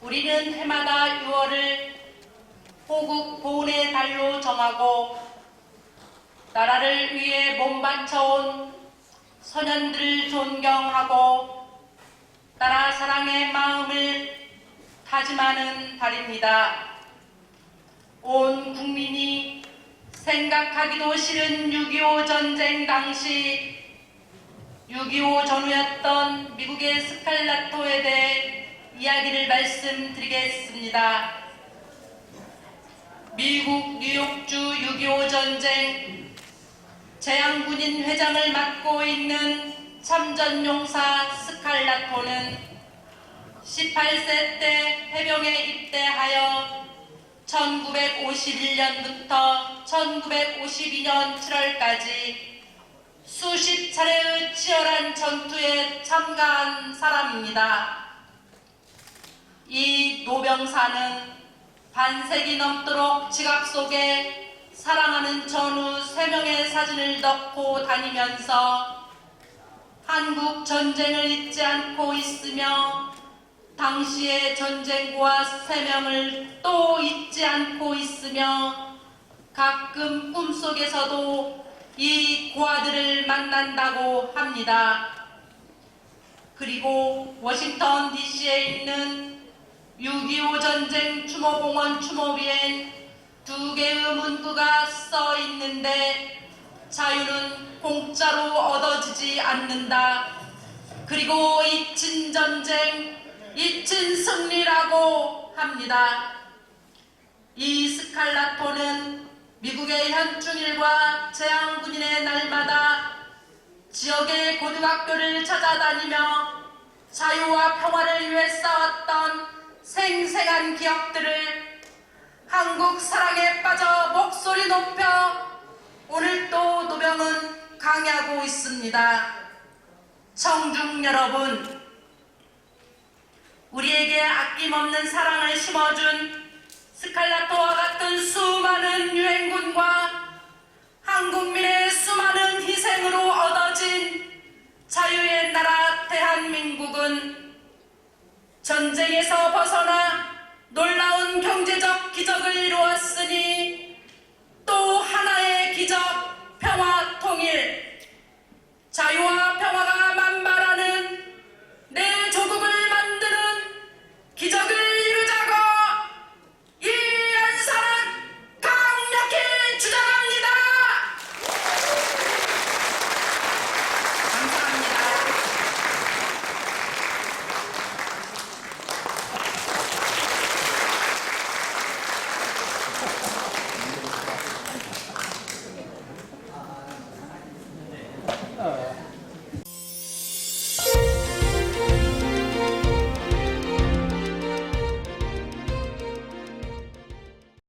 우리는 해마다 6월을 호국 보훈의 달로 정하고 나라를 위해 몸 바쳐온 소년들을 존경하고 나라 사랑의 마음을 다짐하는 달입니다. 온 국민이 생각하기도 싫은 6.25 전쟁 당시 6.25 전후였던 미국의 스칼라토에 대해 이야기를 말씀드리겠습니다. 미국 뉴욕주 6.25 전쟁 재향군인 회장을 맡고 있는 참전용사 스칼라토는 18세 때 해병에 입대하여 1951년부터 1952년 7월까지 수십 차례의 치열한 전투에 참가한 사람입니다. 이 노병사는 반세기 넘도록 지갑 속에 사랑하는 전후 세 명의 사진을 넣고 다니면서 한국 전쟁을 잊지 않고 있으며 당시의 전쟁과 세 명을 또 잊지 않고 있으며 가끔 꿈속에서도 이 고아들을 만난다고 합니다. 그리고 워싱턴 DC에 있는 6.25 전쟁 추모공원 추모비엔 두 개의 문구가 써 있는데 자유는 공짜로 얻어지지 않는다. 그리고 잊힌 전쟁, 잊힌 승리라고 합니다. 이 스칼라토는 미국의 현충일과 재향군인의 날마다 지역의 고등학교를 찾아다니며 자유와 평화를 위해 싸웠던 생생한 기억들을 한국 사랑에 빠져 목소리 높여 오늘 또 노병은 강의하고 있습니다. 청중 여러분, 우리에게 아낌없는 사랑을 심어준 스칼라토와 같은 수많은 유행군과 한국민의 수많은 희생으로 얻어진 자유의 나라 대한민국은 전쟁에서 벗어나 놀라운 경제적 기적을 이루었으니